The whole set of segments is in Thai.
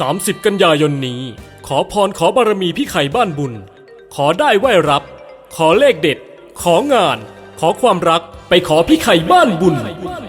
30 กันยายนนี้ ขอพรขอบารมีพี่ไข่บ้านบุญ ขอได้ไหวรับ ขอเลขเด็ด ของาน ขอความรักไปขอพี่ไข่บ้านบุญ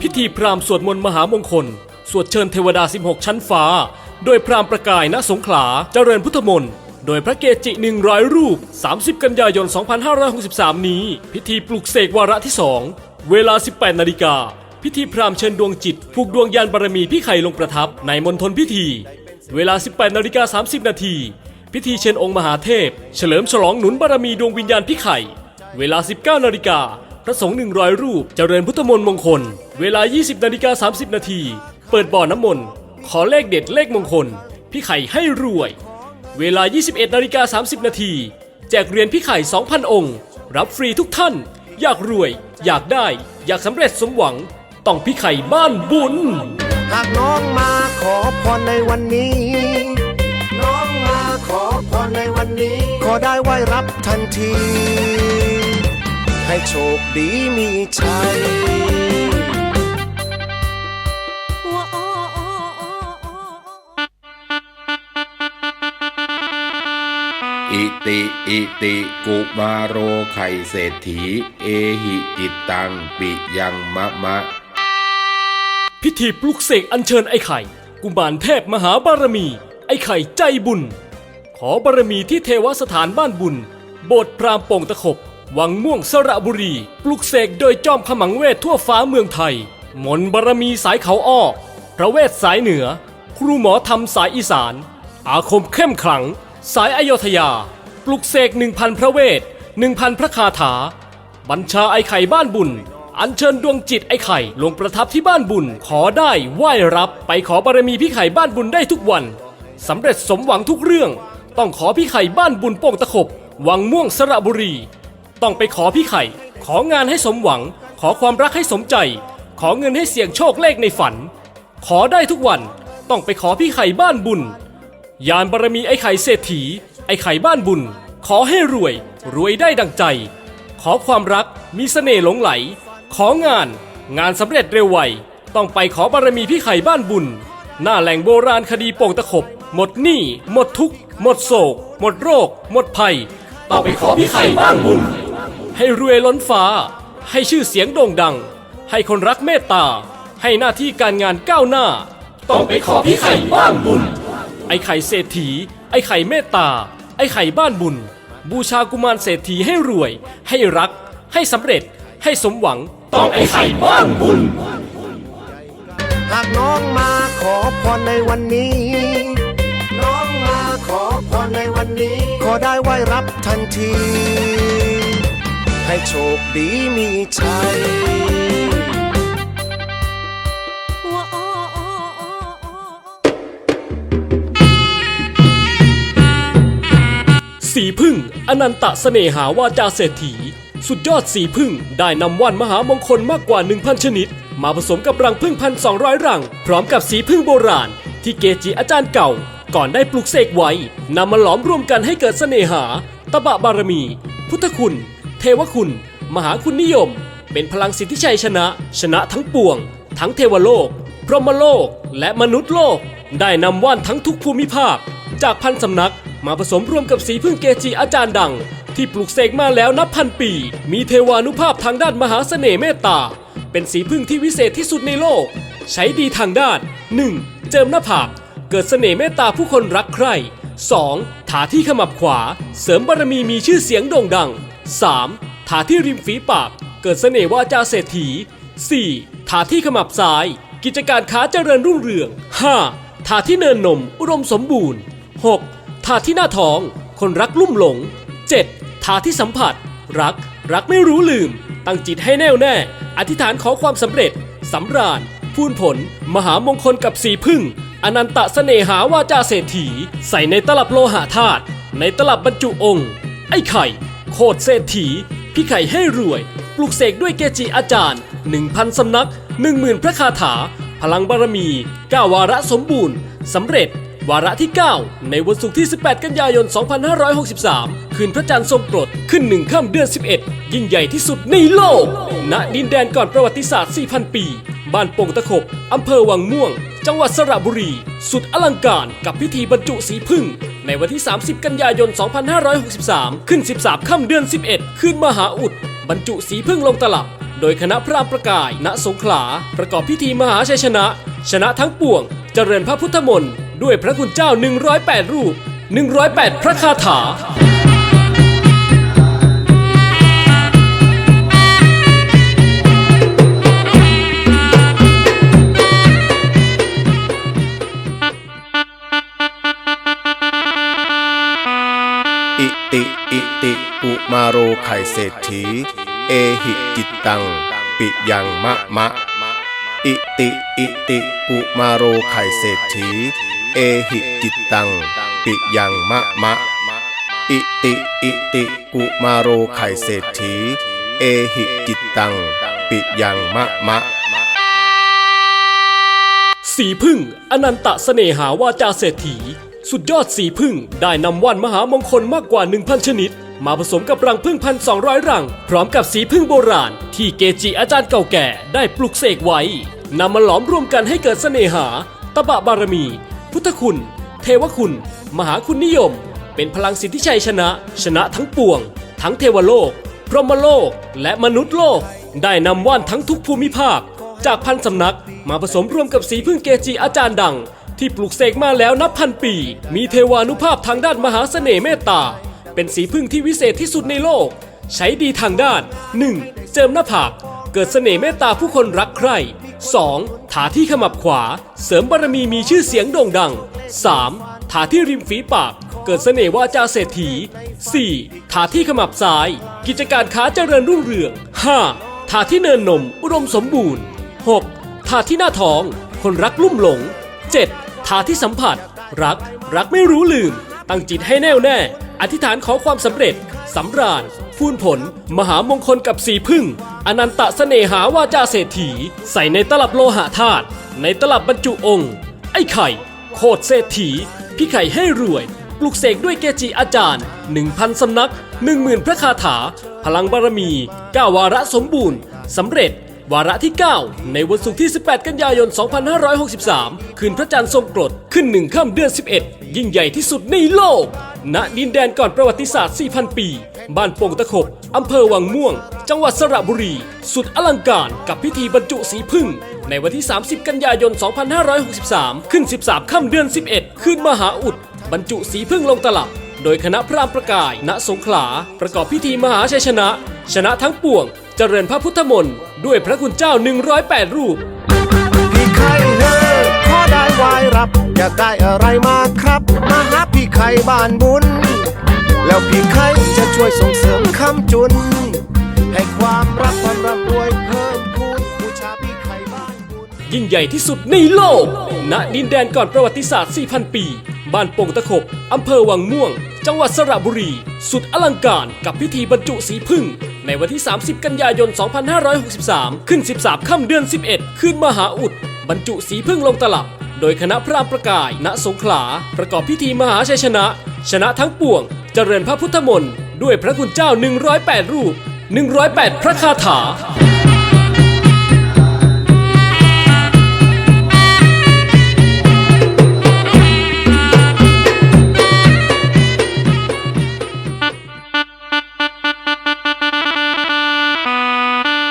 พิธีพราหมณ์สวดมนต์มหามงคล สวดเชิญเทวดา 16 ชั้นฟ้า โดยพราหมณ์ประกายณสงขลาเจริญพุทธมนต์โดยพระเกจิหนึ่งร้อยรูป 30 กันยายน 2563 นี้ พิธีปลุกเสกวาระที่ 2 เวลา 18 นาฬิกา พิธีพราหมณ์เชิญดวงจิตผูกดวงยานบารมีพี่ไข่ลงประทับในมณฑลพิธี เวลา 18นาฬิกา30 นาที พิธีเชิญองค์มหาเทพ เฉลิมฉลองหนุนบารมีดวงวิญญาณพี่ไข่ เวลา 19นาฬิกาพระสงฆ์100 รูปเจริญพุทธมนต์มงคล เวลา 20นาฬิกา30 นาที เปิดบ่อน้ำมนต์ ขอเลขเด็ดเลขมงคล พี่ไข่ให้รวย เวลา 21นาฬิกา30 นาที แจกเหรียญพี่ไข่ 2,000 องค์ รับฟรีทุกท่าน อยากรวย อยากได้ อยากสำเร็จสมหวัง ต้องพี่ไข่บ้านบุญ หากน้องมาขอพรในวันนี้ น้องมาขอพรในวันนี้ ขอได้ไหวรับทันที ให้โชคดีมีชัยอิติอิติกุมารโรไข่เศรษฐี เอหิจิตตังปิยังมะมะ พิธีปลุกเสกอัญเชิญไอ้ไข่ กุมารเทพมหาบารมี ไอ้ไข่ใจบุญ ขอบารมีที่เทวสถานบ้านบุญ โบสถ์พรามโป่งตะขบ วังม่วงสระบุรี ปลุกเสกโดยจอมขมังเวททั่วฟ้าเมืองไทย มนบารมีสายเขาอ้อ พระเวทสายเหนือ ครูหมอทำสายอีสาน อาคมเข้มขลัง สายอโยธยา ปลุกเสกหนึ่งพันพระเวทหนึ่งพันพระคาถา บัญชาไอ้ไข่บ้านบุญ อัญเชิญดวงจิตไอ้ไข่ลงประทับที่บ้านบุญ ขอได้ไหว้รับไปขอบารมีพี่ไข่บ้านบุญได้ทุกวันสำเร็จสมหวังทุกเรื่อง ต้องขอพี่ไข่บ้านบุญโป่งตะขบ วังม่วงสระบุรี ต้องไปขอพี่ไข่ ของานให้สมหวัง ขอความรักให้สมใจ ขอเงินให้เสี่ยงโชคเลขในฝัน ขอได้ทุกวันต้องไปขอพี่ไข่บ้านบุญ ยานบารมีไอ้ไข่เศรษฐี ไอ้ไข่บ้านบุญ ขอให้รวย รวยได้ดังใจ ขอความรักมีเสน่ห์หลงไหล ของาน งานสำเร็จเร็วไว ต้องไปขอบารมีพี่ไข่บ้านบุญ หน้าแหล่งโบราณคดีโป่งตะขบ หมดหนี้ หมดทุกข์ หมดโศก หมดโรค หมดภัย ต้องไปขอพี่ไข่บ้านบุญ ให้รวยล้นฟ้า ให้ชื่อเสียงโด่งดัง ให้คนรักเมตตา ให้หน้าที่การงานก้าวหน้า ต้องไปขอพี่ไข่บ้านบุญ ไอ้ไข่เศรษฐี ไอ้ไข่เมตตา ไอ้ไข่บ้านบุญ บูชากุมารเศรษฐีให้รวย ให้รัก ให้สำเร็จ ให้สมหวัง ต้องไอ้ไข่บ้านบุญ หากน้องมาขอพรในวันนี้ น้องมาขอพรในวันนี้ ขอได้ไหวรับทันที ให้โชคดีมีชัย สีพึ่ง อนันตะเสน่หาวาจาเศรษฐี สุดยอดสีพึ่ง ได้นำว่านมหามงคลมากกว่า 1,000 ชนิด มาผสมกับรังพึ่งพันสองรัง พร้อมกับสีพึ่งโบราณ ที่เกจิอาจารย์เก่า ก่อนได้ปลูกเสกไว้นำมาหลอมรวมกันให้เกิดเสน่หา ตบะบารมี พุทธคุณ เทวคุณ มหาคุณนิยม เป็นพลังสิทธิชัยชนะ ชนะทั้งปวง ทั้งเทวโลก พรหมโลก และมนุษย์โลก ได้นำว่านทั้งทุกภูมิภาค จากพันสำนัก มาผสมร่วมกับสีพึ่งเกจิอาจารย์ดัง ที่ปลูกเสกมาแล้วนับพันปี มีเทวานุภาพทางด้านมหาเสน่ห์เมตตา เป็นสีพึ่งที่วิเศษที่สุดในโลก ใช้ดีทางด้าน 1. เจิมหน้าผากเกิดเสน่ห์เมตตาผู้คนรักใคร่ 2. ถาที่ขมับขวา เสริมบารมีมีชื่อเสียงโด่งดัง 3. ถาที่ริมฝีปาก เกิดเสน่ห์วาจาเศรษฐี 4. ถาที่ขมับซ้าย กิจการค้าเจริญรุ่งเรือง 5. ถาที่เนินนม อุดมสมบูรณ์ 6. ถาที่หน้าท้อง คนรักลุ่มหลง 7. ถาที่สัมผัส รัก รักไม่รู้ลืม ตั้งจิตให้แน่วแน่ อธิษฐานขอความสำเร็จสำราญพูนผล มหามงคลกับสีพึ่ง อนันตะเสน่หาวาจาเศรษฐี ใส่ในตลับโลหะธาตุในตลับบรรจุองค์ ไอ้ไข่ โคตรเศรษฐี พี่ไข่ให้รวย ปลุกเสกด้วยเกจิอาจารย์ 1,000สำนัก 10,000 พระคาถา พลังบารมี9วาระสมบูรณ์สำเร็จ วาระที่ 9 ในวันศุกร์ที่ 18 กันยายน 2563 คืนพระจันทร์ทรงกรดขึ้นหนึ่งค่ำเดือน 11 ยิ่งใหญ่ที่สุดในโลก ณ ดินแดนก่อนประวัติศาสตร์ 4,000 ปี บ้านโป่งตะขบ อำเภอวังม่วง จังหวัดสระบุรี สุดอลังการกับพิธีบรรจุสีพึ่ง ในวันที่ 30 กันยายน 2563 ขึ้น 13 ค่ำเดือน 11ขึ้นมหาอุด บรรจุสีพึ่งลงตลับโดยคณะพระประกาย ณ สงขลา ประกอบพิธีมหาชัยชนะ ชนะทั้งปวง เจริญพระพุทธมนต์ ด้วยพระคุณเจ้า 108 รูป 108 พระคาถา อิติอิติอุมาโรไข่เศรษฐี เอหิจิตตัง ปิยังมะมะ อิติอิติอุมาโรไข่เศรษฐี เอหิจิตตัง ปิยังมะมะ อิติอิติอุมาโรไข่เศรษฐี เอหิจิตตัง ปิยังมะมะ สีพึ่ง อนันตะเสน่หาวาจาเศรษฐี สุดยอดสีพึ่ง ได้นำว่านมหามงคลมากกว่า 1,000 ชนิด มาผสมกับรังพึ่งพันสองรัง พร้อมกับสีพึ่งโบราณ ที่เกจิอาจารย์เก่าแก่ได้ปลุกเสกไว้นำมาหลอมรวมกันให้เกิดเสน่หา ตบะบารมี พุทธคุณ เทวคุณ มหาคุณนิยม เป็นพลังสิทธิชัยชนะ ชนะทั้งปวง ทั้งเทวโลก พรหมโลก และมนุษย์โลก ได้นำว่านทั้งทุกภูมิภาค จากพันสำนักมาผสมรวมกับสีพึ่งเกจิอาจารย์ดัง ที่ปลูกเสกมาแล้วนับพันปี มีเทวานุภาพทางด้านมหาเสน่ห์เมตตา เป็นสีพึ่งที่วิเศษที่สุดในโลก ใช้ดีทางด้าน 1. เจิมหน้าผาก เกิดเสน่ห์เมตตาผู้คนรักใคร่ 2. ถาที่ขมับขวา เสริมบารมีมีชื่อเสียงโด่งดัง 3. ถาที่ริมฝีปาก เกิดเสน่ห์วาจาเศรษฐี 4. ถาที่ขมับซ้าย กิจการค้าเจริญรุ่งเรือง 5. ถาที่เนินนม อุดมสมบูรณ์ 6. ถาที่หน้าท้อง คนรักลุ่มหลง 7. ถาที่สัมผัส รัก รักไม่รู้ลืม ตั้งจิตให้แน่วแน่ อธิษฐานขอความสำเร็จ สำราญฟูนผล มหามงคลกับสีพึ่ง อนันตะเสน่หาวาจาเศรษฐี ใส่ในตลับโลหะธาตุในตลับบรรจุองค์ ไอ้ไข่ โคตรเศรษฐี พี่ไข่ให้รวย ปลุกเสกด้วยเกจิอาจารย์ 1,000 สำนัก 10,000 พระคาถา พลังบารมี9วาระสมบูรณ์สำเร็จวาระที่ 9 ในวันศุกร์ที่ 18 กันยายน 2563 คืนพระจันทร์ทรงกรด ขึ้นหนึ่งค่ำเดือน 11 ยิ่งใหญ่ที่สุดในโลก ณดินแดนก่อนประวัติศาสตร์ 4,000 ปี บ้านโป่งตะขบ อำเภอวังม่วง จังหวัดสระบุรี สุดอลังการกับพิธีบรรจุสีพึ่ง ในวันที่ 30 กันยายน 2563 ขึ้น 13 ค่ำเดือน 11 ขึ้นมหาอุด บรรจุสีพึ่งลงตลับ โดยคณะพระรามประกาย ณ สงขลา ประกอบพิธีมหาชัยชนะ ชนะทั้งปวง เจริญพระพุทธมนต์ ด้วยพระคุณเจ้า 108 รูป วายรับอยากได้อะไรมาครับ มาหาพี่ไข่บ้านบุญ แล้วพี่ไข่จะช่วยส่งเสริมคำจุน ให้ความรักความร่ำรวยเพิ่มพูนบูชาพี่ไข่บ้านบุญ ยิ่งใหญ่ที่สุดในโลก ณ ดินแดนก่อนประวัติศาสตร์ 4,000 ปี บ้านโป่งตะขบ อำเภอวังม่วง จังหวัดสระบุรี สุดอลังการกับพิธีบรรจุสีพึ่ง ในวันที่ 30 กันยายน 2563 ขึ้น 13 ค่ำเดือน 11 ขึ้นมหาอุด บรรจุสีพึ่งลงตลับ โดยคณะพระามประกาย ณสงขลา ประกอบพิธีมหาชัยชนะ ชนะทั้งปวง เจริญพระพุทธมนต์ด้วยพระคุณเจ้า 108 รูป 108 พระคาถา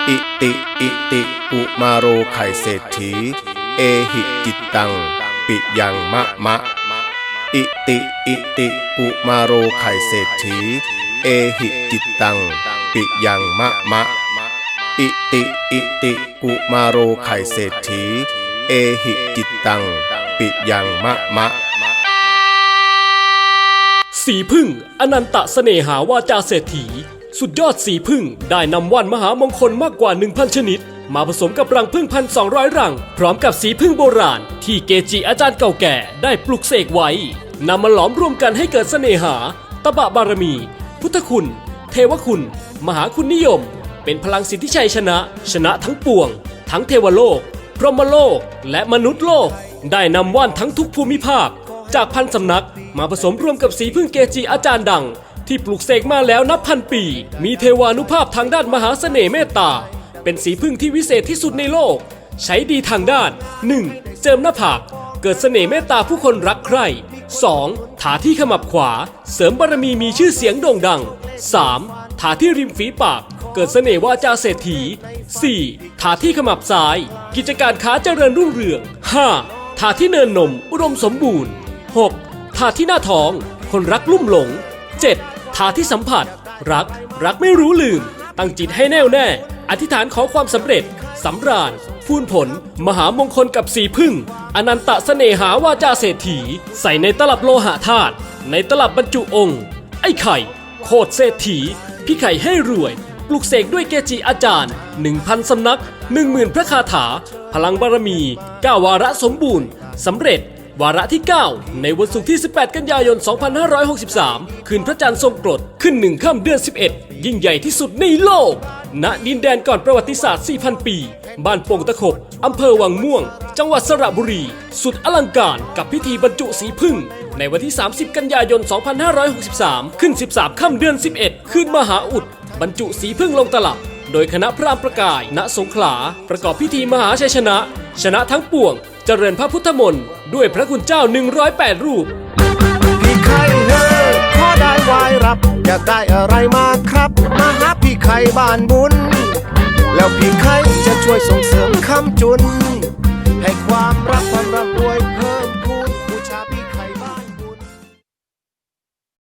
อิติ อิติ อุมาโรไข่เศรษฐี เอหิจิตตัง ปิยังมะมะ อิติอิติอุมาโรไข่เศรษฐี เอหิจิตตัง ปิยังมะมะ อิติอิติอุมาโรไข่เศรษฐี เอหิจิตตัง ปิยังมะมะสีพึ่ง อนันตะเสน่หาวาจาเศรษฐี สุดยอดสีพึ่งได้นำว่านมหามงคลมากกว่า 1,000 ชนิด มาผสมกับรังพึ่งพันสองร้อยรัง พร้อมกับสีพึ่งโบราณ ที่เกจิอาจารย์เก่าแก่ได้ปลุกเสกไว้นำมาหลอมรวมกันให้เกิดเสน่หา ตบะบารมี พุทธคุณ เทวคุณ มหาคุณนิยม เป็นพลังสิทธิชัยชนะ ชนะทั้งปวง ทั้งเทวโลก พรหมโลก และมนุษย์โลก ได้นำว่านทั้งทุกภูมิภาค จากพันสำนักมาผสมรวมกับสีพึ่งเกจิอาจารย์ดังที่ปลูกเสกมาแล้วนับพันปี มีเทวานุภาพทางด้านมหาเสน่ห์เมตตา เป็นสีพึ่งที่วิเศษที่สุดในโลก ใช้ดีทางด้าน 1. เจิมหน้าผาก เกิดเสน่ห์เมตตาผู้คนรักใคร่ 2. ทาที่ขมับขวา เสริมบารมีมีชื่อเสียงโด่งดัง 3. ทาที่ริมฝีปาก เกิดเสน่ห์วาจาเศรษฐี 4. ทาที่ขมับซ้าย กิจการค้าเจริญรุ่งเรือง 5. ทาที่เนินนม อุดมสมบูรณ์ 6. ทาที่หน้าท้อง คนรักลุ่มหลง 7. ทาที่สัมผัส รัก รักไม่รู้ลืม ตั้งจิตให้แน่วแน่ อธิษฐานขอความสำเร็จสำราญฟูนผล มหามงคลกับสีพึ่ง อนันตะเสน่หาวาจาเศรษฐี ใส่ในตลับโลหะธาตุในตลับบรรจุองค์ ไอ้ไข่ โคตรเศรษฐี พี่ไข่ให้รวย ปลุกเสกด้วยเกจิอาจารย์ 1,000 สำนัก 10,000 พระคาถา พลังบารมี9วาระสมบูรณ์สำเร็จวาระที่ 9 ในวันศุกร์ที่ 18 กันยายน 2563 คืนพระจันทร์ทรงกรด ขึ้นหนึ่งค่ำเดือน 11 ยิ่งใหญ่ที่สุดในโลก ณดินแดนก่อนประวัติศาสตร์ 4,000 ปี บ้านโป่งตะขบ อำเภอวังม่วง จังหวัดสระบุรี สุดอลังการกับพิธีบรรจุสีพึ่ง ในวันที่ 30 กันยายน 2563 ขึ้น 13 ค่ำเดือน 11คืนมหาอุด บรรจุสีพึ่งลงตลับ โดยคณะพรามประกาย ณ สงขลา ประกอบพิธีมหาชัยชนะ ชนะทั้งปวง เจริญพระพุทธมนต์ ด้วยพระคุณเจ้า 108 รูป พี่ไข่เฮอขอได้วายรับ อยากได้อะไรมาครับ มาหาพี่ไข่บ้านบุญ แล้วพี่ไข่จะช่วยส่งเสริมคำจุน ให้ความรักความร่ำ